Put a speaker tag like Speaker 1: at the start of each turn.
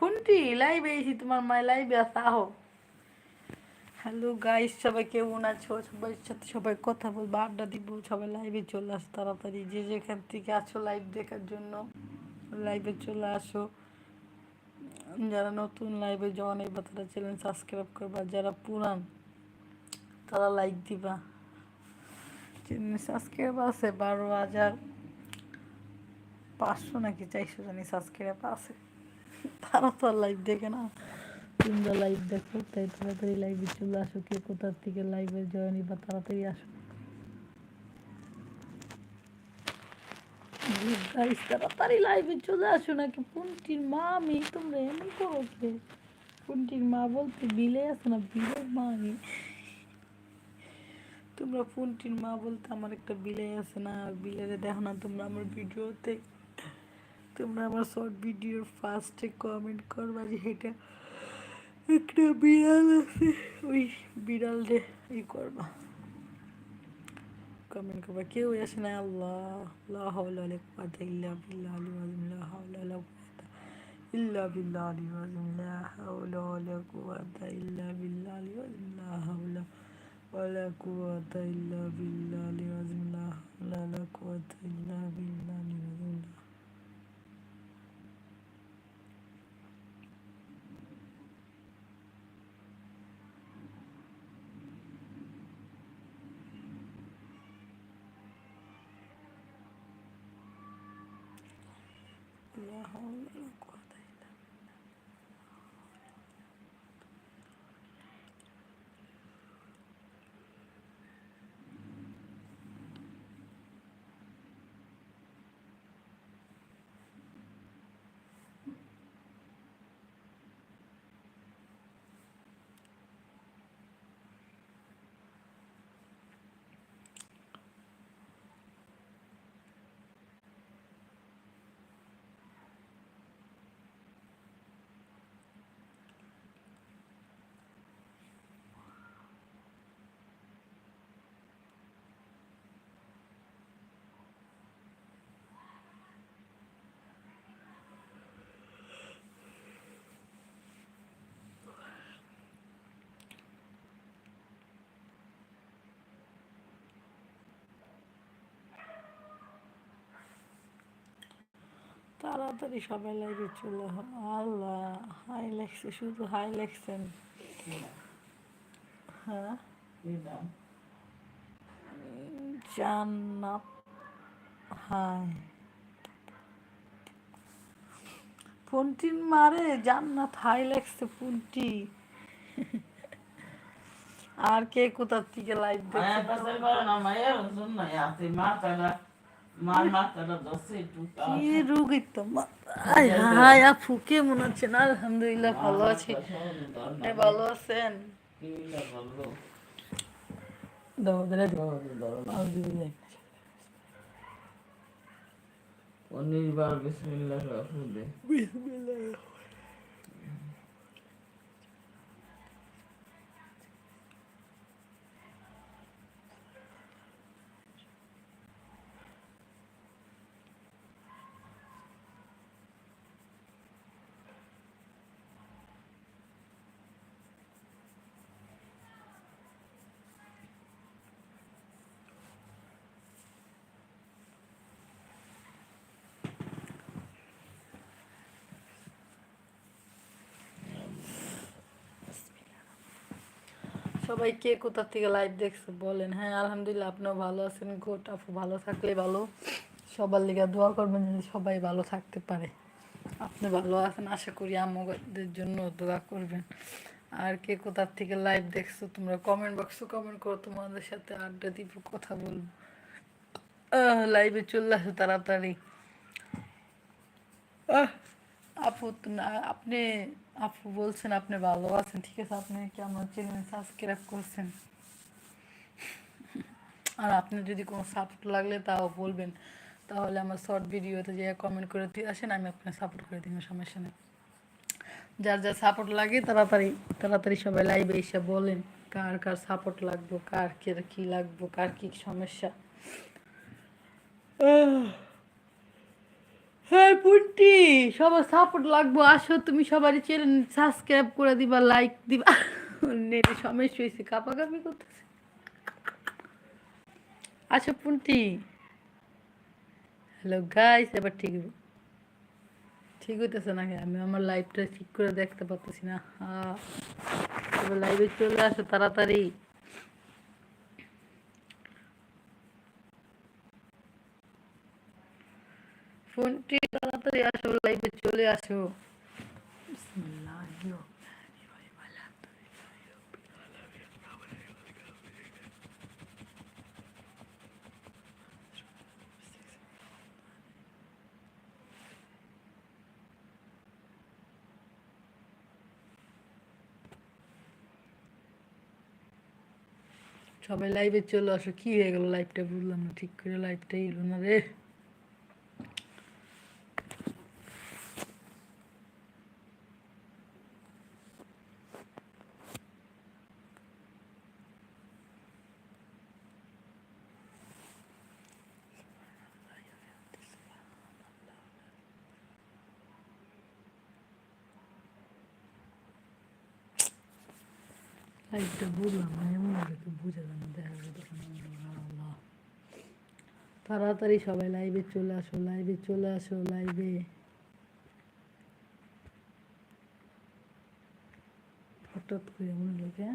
Speaker 1: ফোনটি লাইভে এসি তোমার মায় লাইভে আসা আহো। হ্যালো গাইস সবাই কেমন আছো? সবাই সাথে সবাই কথা বলব, আড্ডা দিব, সবাই লাইভে চলে আসো তাড়াতাড়ি, যে যেখান থেকে আছো লাইভ দেখার জন্য লাইভে চলে আসো। যারা নতুন লাইভে জয়েন হইবা, তারা চ্যানেল সাবস্ক্রাইব করবা যারা পুরান, তারা লাইক দিবা। চ্যানেল সাবস্ক্রাইব আছে, বারো হাজার পাঁচশো নাকি চারশো জানি সাবস্ক্রাইব আছে। তারা তো আর লাইভ দেখে না তোমরা লাইভ দেখো, তাই তাড়াতাড়ি লাইভে চলে আসো, কে কোথার থেকে লাইভে জয়েন বা তাড়াতাড়ি আসো। তাড়াতাড়ি লাইভে চলে আসো নাকি? পুন্টির মা আমি তোমরা এমন করো কে? মা বলতে বিলে আছে না বিলের মা আমি তোমরা পুন্টির মা বলতে আমার একটা বিলে আছে না বিলেরে দেখো না তোমরা আমার ভিডিওতে তোমরা আমার শর্ট ভিডিওর ফার্স্টে কমেন্ট করবা যে এটা একটা বিড়াল আছে। ওই বিড়াল রে ই করবা। কমেন্ট করবা কেউ আসে না। আল্লাহ, লা হাওলা কুওয়াতা ইল্লা বিল্লাহ আলী ওয়াজিম লা হাওলা ওয়ালা কুওয়াতা ইল্লা বিল্লাহ আলী ওয়াজিম লা হাওলা ওয়ালা কুওয়াতা ইল্লা বিল্লাহ আলী ওয়াজিম লা হাওলা ওয়ালা কুওয়াতা ইল্লা বিল্লাহ আলী ওয়াজিম লা হাওলা ওয়ালা কুওয়াতা ইল্লা বিল্লাহ আলী ওয়াজিম লা তাড়াতাড়ি সবাই লাইভে চলে আল্লাহ হাই লেখছে শুধু হাই লেখছেন। হ্যাঁ? জান্নাত হাই। ফোনটির মারে জান্নাত হাই লেখছে ফোনটি আর কে কোথার থেকে লাইভ দেখছে কি রুগী তো হাই হাই আপু কেমন আছেন আলহামদুলিল্লাহ ভালো আছি। ভালো আছেন?
Speaker 2: অনির্বার বিসমিল্লাহ।
Speaker 1: সবাই কে কোথা থেকে লাইভ দেখছে বলেন। হ্যাঁ আলহামদুলিল্লাহ আপনিও ভালো আছেন। গোট আপু ভালো থাকলে ভালো। সবার লিগে দোয়া করবেন যদি সবাই ভালো থাকতে পারে। আপনি ভালো আছেন আশা করি আমাদের জন্য দোয়া করবেন। আর কে কোথার থেকে লাইভ দেখছ তোমরা কমেন্ট বক্সে কমেন্ট করো তোমাদের সাথে আড্ডা দিব কথা বলব। লাইভে চলে আসো তাড়াতাড়ি। আহ, আপু আপনি, আপু বলছেন আপনি ভালো আছেন। ঠিক আছে, আপনি কি আমার চ্যানেল সাবস্ক্রাইব করছেন? আর আপনি যদি কোনো সাপোর্ট লাগলে তাও বলবেন। তাহলে আমার শর্ট ভিডিওতে যে কমেন্ট করে দিয়ে আসেন, আমি আপনার সাপোর্ট করে দিব, সমস্যা নেই। যার যার সাপোর্ট লাগে তাড়াতাড়ি তাড়াতাড়ি সবাই লাইভে এসে বলেন, কার কার সাপোর্ট লাগবে, কার কে, কী লাগবে, কার কী সমস্যা। হ্যাঁ সবার সাপোর্ট লাগবো। আসো, তুমি সবারই চ্যানেল সাবস্ক্রাইব করে দিবা লাইক দিবা। নেটে হয়েছে, কাপাকাপি করতেছে। আসো পুন্টি। হ্যালো গাইস এবার ঠিক ঠিক হইতেছে নাকি? আমি আমার লাইভটা ঠিক করে দেখতে পাচ্ছি না। হ্যাঁ এবার লাইভে চলে আসো, তাড়াতাড়ি। ফোনটি তাড়াতাড়ি আসো লাইভে চলে আসো। সবাই লাইভে চলে আসো কি হয়ে গেল? লাইভটা বুঝলাম না ঠিক করে লাইভটাই এলো না রে। লাইভটা বুঝলাম না এমন ভাবে কেউ বুঝে যাবে না দেখা যাবে আল্লাহ। তাড়াতাড়ি সবাই লাইভে চলে আসো লাইভে চলে আসো লাইভে হঠাৎ করে এমন লোকে